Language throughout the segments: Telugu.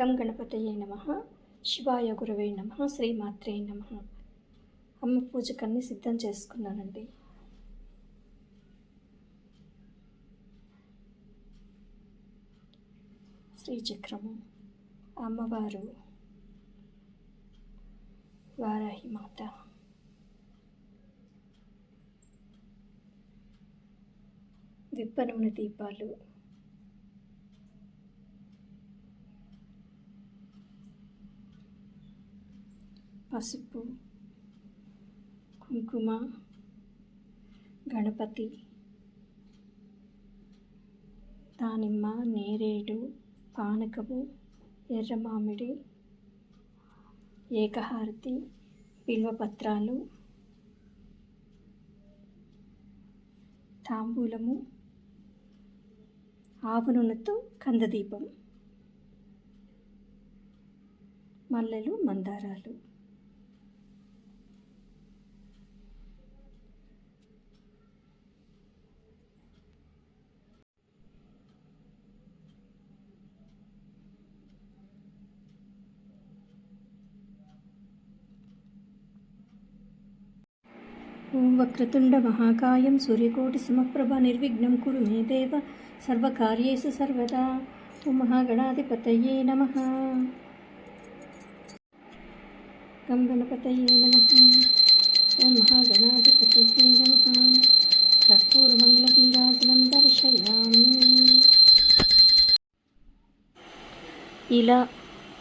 గం గణపతయే నమ. శివాయ గురువే నమ. శ్రీమాత్రే నమ. అమ్మ పూజకన్నీ సిద్ధం చేసుకున్నానండి. శ్రీచక్రము అమ్మవారు వారాహి మాత. విప్పనూనె దీపాలు పసుపు కుంకుమ గణపతి దానిమ్మ నేరేడు పానకము ఎర్ర మామిడి ఏకహారతి బిల్వపత్రాలు తాంబూలము ఆవు నూనెతో కందదీపం మల్లెలు మందారాలు. ఓం వక్రతుండ మహాకాయం సూర్యకోటి సమప్రభ నిర్విఘ్నం కురు మే దేవ సర్వకార్యేషు సర్వదా ఓం మహాగణాధిపతయే నమ గం గణపతయే నమ ఓం మహాగణాధిపతయే నమ కర్పూరమంగళనీరాజనం దర్శయామి ఇలా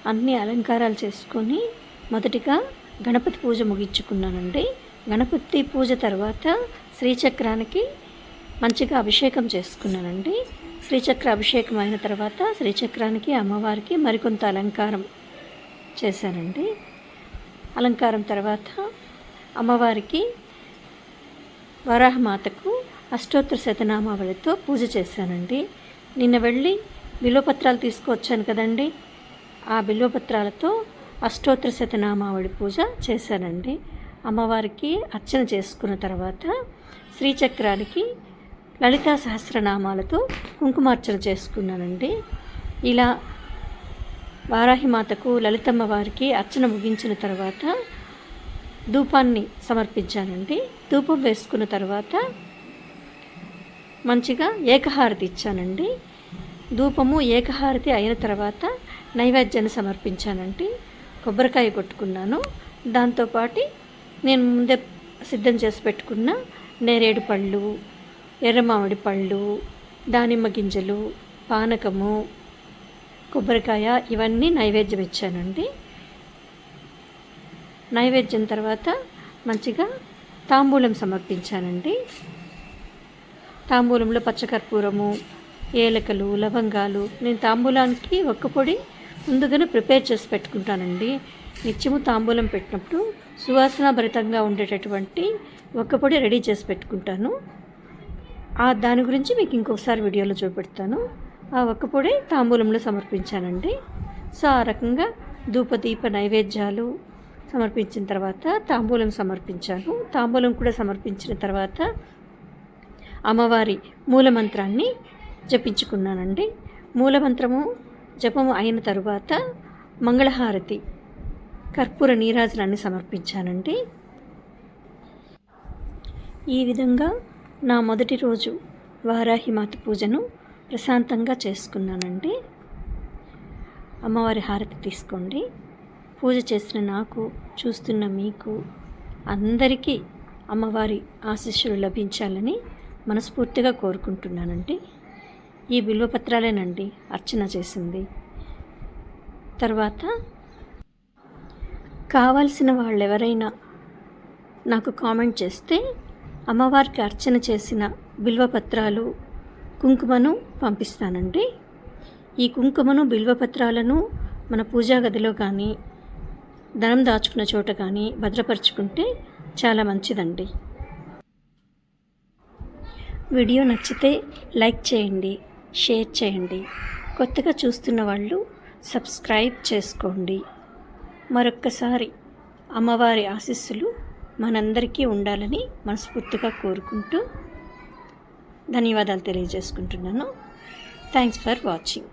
అన్ని అలంకారాలు చేసుకొని మొదటిగా గణపతి పూజ ముగించుకున్నానండి. గణపతి పూజ తర్వాత శ్రీచక్రానికి మంచిగా అభిషేకం చేసుకున్నానండి శ్రీచక్ర అభిషేకం అయిన తర్వాత శ్రీచక్రానికి అమ్మవారికి మరికొంత అలంకారం చేశానండి అలంకారం తర్వాత అమ్మవారికి వరాహమాతకు అష్టోత్తర శతనామావళితో పూజ చేశానండి. నిన్న వెళ్ళి బిల్వపత్రాలు తీసుకువచ్చాను కదండి. ఆ బిల్వపత్రాలతో అష్టోత్తర శతనామావళి పూజ చేశానండి. అమ్మవారికి అర్చన చేసుకున్న తర్వాత శ్రీచక్రానికి లలితా సహస్రనామాలతో కుంకుమార్చన చేసుకున్నానండి. ఇలా వారాహిమాతకు లలితమ్మ వారికి అర్చన ముగించిన తర్వాత ధూపాన్ని సమర్పించానండి. ధూపం వేసుకున్న తర్వాత మంచిగా ఏకహారతి ఇచ్చానండి. ధూపము ఏకహారతి అయిన తర్వాత నైవేద్యాన్ని సమర్పించానండి. కొబ్బరికాయ కొట్టుకున్నాను. దాంతోపాటు నేను ముందే సిద్ధం చేసి పెట్టుకున్న నేరేడు పళ్ళు ఎర్రమామిడి పళ్ళు దానిమ్మ గింజలు పానకము కొబ్బరికాయ ఇవన్నీ నైవేద్యం ఇచ్చానండి. నైవేద్యం తర్వాత మంచిగా తాంబూలం సమర్పించానండి. తాంబూలంలో పచ్చకర్పూరము ఏలకలు లవంగాలు నేను తాంబూలానికి ఒక్క పొడి ముందుగానే ప్రిపేర్ చేసి పెట్టుకుంటానండి. నిత్యము తాంబూలం పెట్టినప్పుడు సువాసన భరితంగా ఉండేటటువంటి ఒక్క పొడి రెడీ చేసి పెట్టుకుంటాను. ఆ దాని గురించి మీకు ఇంకొకసారి వీడియోలో చూపెడతాను. ఆ ఒక్క పొడి తాంబూలంలో సమర్పించానండి. సో ఆ రకంగా ధూపదీప నైవేద్యాలు సమర్పించిన తర్వాత తాంబూలం సమర్పించాను. తాంబూలం కూడా సమర్పించిన తర్వాత అమ్మవారి మూలమంత్రాన్ని జపించుకున్నానండి. మూలమంత్రము జపము అయిన తరువాత మంగళహారతి కర్పూర నీరాజనాన్ని సమర్పించానండి ఈ విధంగా నా మొదటి రోజు వారాహిమాత పూజను ప్రశాంతంగా చేసుకున్నానండి అమ్మవారి హారతి తీసుకోండి. పూజ చేసిన నాకు చూస్తున్న మీకు అందరికీ అమ్మవారి ఆశీస్సులు లభించాలని మనస్ఫూర్తిగా కోరుకుంటున్నానండి ఈ బిల్వపత్రాలేనండి అర్చన చేసింది. తర్వాత కావాల్సిన వాళ్ళు ఎవరైనా నాకు కామెంట్ చేస్తే అమ్మవారికి అర్చన చేసిన బిల్వపత్రాలు కుంకుమను పంపిస్తానండి. ఈ కుంకుమను బిల్వపత్రాలను మన పూజా గదిలో కానీ ధనం దాచుకున్న చోట కానీ భద్రపరుచుకుంటే చాలా మంచిదండి. వీడియో నచ్చితే లైక్ చేయండి షేర్ చేయండి. కొత్తగా చూస్తున్న వాళ్ళు సబ్స్క్రైబ్ చేసుకోండి. మరొక్కసారి అమ్మవారి ఆశీస్సులు మనందరికీ ఉండాలని మనస్ఫూర్తిగా కోరుకుంటూ ధన్యవాదాలు తెలియజేసుకుంటున్నాను. Thanks for watching